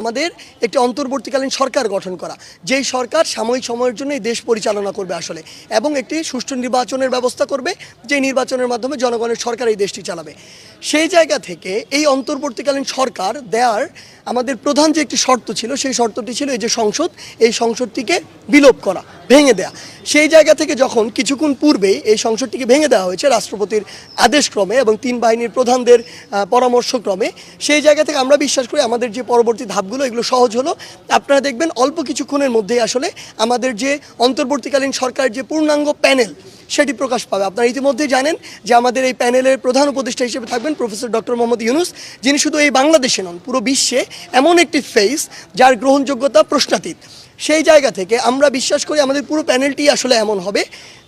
আমাদের একটি অন্তর্বর্তীকালীন সরকার গঠন করা। যেই সরকার সাময়িক সময়ের জন্য এই দেশ পরিচালনা করবে আসলে এবং একটি সুষ্ঠু নির্বাচনের ব্যবস্থা করবে যে নির্বাচনের মাধ্যমে জনগণের সরকার এই দেশটি চালাবে। সেই জায়গা থেকে এই অন্তর্বর্তীকালীন সরকার দেয়ার আমাদের প্রধান যে একটি শর্ত ছিল, সেই শর্তটি ছিল এই যে সংসদ, এই সংসদটিকে বিলোপ করা, ভেঙে দেয়া। সেই জায়গা থেকে যখন কিছুক্ষণ পূর্বেই এই সংসদটিকে ভেঙে দেওয়া হয়েছে রাষ্ট্রপতির আদেশক্রমে এবং তিন বাহিনীর প্রধানদের পরামর্শক্রমে, সেই জায়গা থেকে আমরা বিশ্বাস করি আমাদের যে পরবর্তী ধাপগুলো এগুলো সহজ হলো। আপনারা দেখবেন অল্প কিছুক্ষণের মধ্যেই আসলে আমাদের যে অন্তর্বর্তীকালীন সরকার যে পূর্ণাঙ্গ প্যানেল, সেটি প্রকাশ পাবে। আপনারা ইতিমধ্যেই জানেন যে আমাদের এই প্যানেলের প্রধান উপদেষ্টা হিসেবে থাকবেন প্রফেসর ডক্টর মোহাম্মদ ইউনুস, যিনি শুধু এই বাংলাদেশে নন, পুরো বিশ্বে এমন একটি ফেস যার গ্রহণযোগ্যতা প্রশ্নাতীত। সেই জায়গা থেকে আমরা বিশ্বাস করি আমাদের পুরো প্যানেলটি আসলে এমন হবে,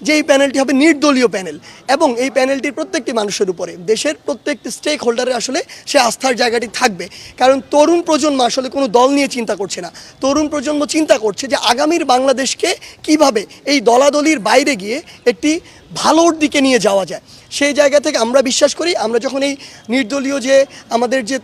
যে এই প্যানেলটি হবে নির্দলীয় প্যানেল এবং এই প্যানেলটির প্রত্যেকটি মানুষের উপরে, দেশের প্রত্যেকটি স্টেক হোল্ডারের আসলে সে আস্থার জায়গাটি থাকবে। কারণ তরুণ প্রজন্ম আসলে কোনো দল নিয়ে চিন্তা করছে না। তরুণ প্রজন্ম চিন্তা করছে যে আগামীর বাংলাদেশকে কীভাবে এই দলাদলির বাইরে গিয়ে একটি ভালোর দিকে নিয়ে যাওয়া যায়। সেই জায়গা থেকে আমরা বিশ্বাস করি, আমরা যখন এই নির্দলীয় যে আমাদের যে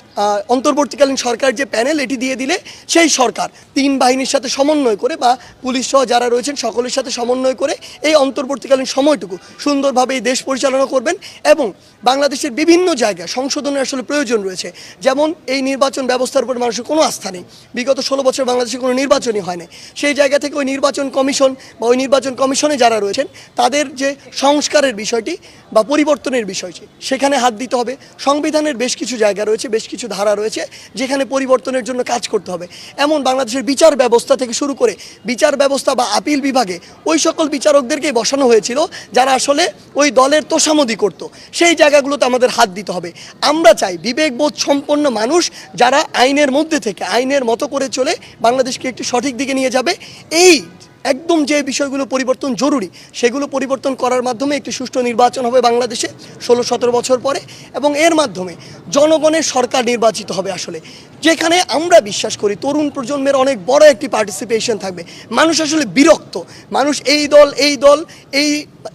অন্তর্বর্তীকালীন সরকার যে প্যানেল এটি দিয়ে দিলে, সেই সরকার তিন বাহিনীর সাথে সমন্বয় করে বা পুলিশ সহ যারা রয়েছেন সকলের সাথে সমন্বয় করে এই অন্তর্বর্তীকালীন সময়টুকু সুন্দরভাবে এই দেশ পরিচালনা করবেন এবং বাংলাদেশের বিভিন্ন জায়গায় সংশোধনের আসলে প্রয়োজন রয়েছে। যেমন এই নির্বাচন ব্যবস্থার উপর মানুষের কোনো আস্থা নেই। বিগত ষোলো বছর বাংলাদেশে কোনো নির্বাচনই হয় না সেই জায়গা থেকে ওই নির্বাচন কমিশন বা ওই নির্বাচন কমিশনে যারা রয়েছেন, তাদের যে সংস্কারের বিষয়টি বা পরিবর্তনের বিষয়টি, সেখানে হাত দিতে হবে। সংবিধানের বেশ কিছু জায়গা রয়েছে, বেশ কিছু ধারা রয়েছে, যেখানে পরিবর্তনের জন্য কাজ করতে হবে। এমন বাংলাদেশের বিচার ব্যবস্থা থেকে শুরু করে বিচার ব্যবস্থা বা আপিল বিভাগে ওই সকল বিচারকদেরকেই বসানো হয়েছিল, যারা আসলে ওই দলের তোষামদি করত। সেই জায়গাগুলোতে আমাদের হাত দিতে হবে। আমরা চাই বিবেকবোধ সম্পন্ন মানুষ যারা আইনের মধ্যে থেকে, আইনের মতো করে চলে বাংলাদেশকে একটি সঠিক দিকে নিয়ে যাবে। এই একদম যে বিষয়গুলো পরিবর্তন জরুরি, সেগুলো পরিবর্তন করার মাধ্যমে একটি সুষ্ঠু নির্বাচন হবে বাংলাদেশে ষোলো সতেরো বছর পরে এবং এর মাধ্যমে জনগণের সরকার নির্বাচিত হবে আসলে। যেখানে আমরা বিশ্বাস করি তরুণ প্রজন্মের অনেক বড় একটি পার্টিসিপেশন থাকবে। মানুষ আসলে বিরক্ত। মানুষ এই দল এই দল, এই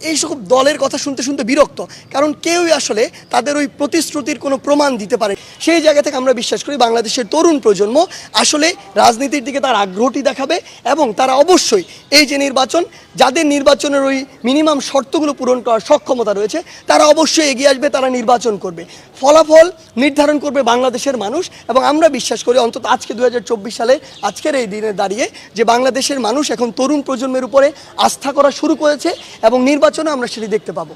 এই সব দলের কথা শুনতে শুনতে বিরক্ত। কারণ কেউই আসলে তাদের ওই প্রতিশ্রুতির কোনো প্রমাণ দিতে পারে। সেই জায়গা থেকে আমরা বিশ্বাস করি বাংলাদেশের তরুণ প্রজন্ম আসলে রাজনীতির দিকে তার আগ্রহটি দেখাবে এবং তারা অবশ্যই এই যে নির্বাচন, যাদের নির্বাচনের ওই মিনিমাম শর্তগুলো পূরণ করার সক্ষমতা রয়েছে, তারা অবশ্যই এগিয়ে আসবে, তারা নির্বাচন করবে। ফলাফল নির্ধারণ করবে বাংলাদেশের মানুষ এবং আমরা বিশ্বাস করি অন্তত আজকে দুহাজার চব্বিশ সালে, আজকের এই দিনে দাঁড়িয়ে যে বাংলাদেশের মানুষ এখন তরুণ প্রজন্মের উপরে আস্থা করা শুরু করেছে এবং নির্বাচনে আমরা সেটি দেখতে পাবো।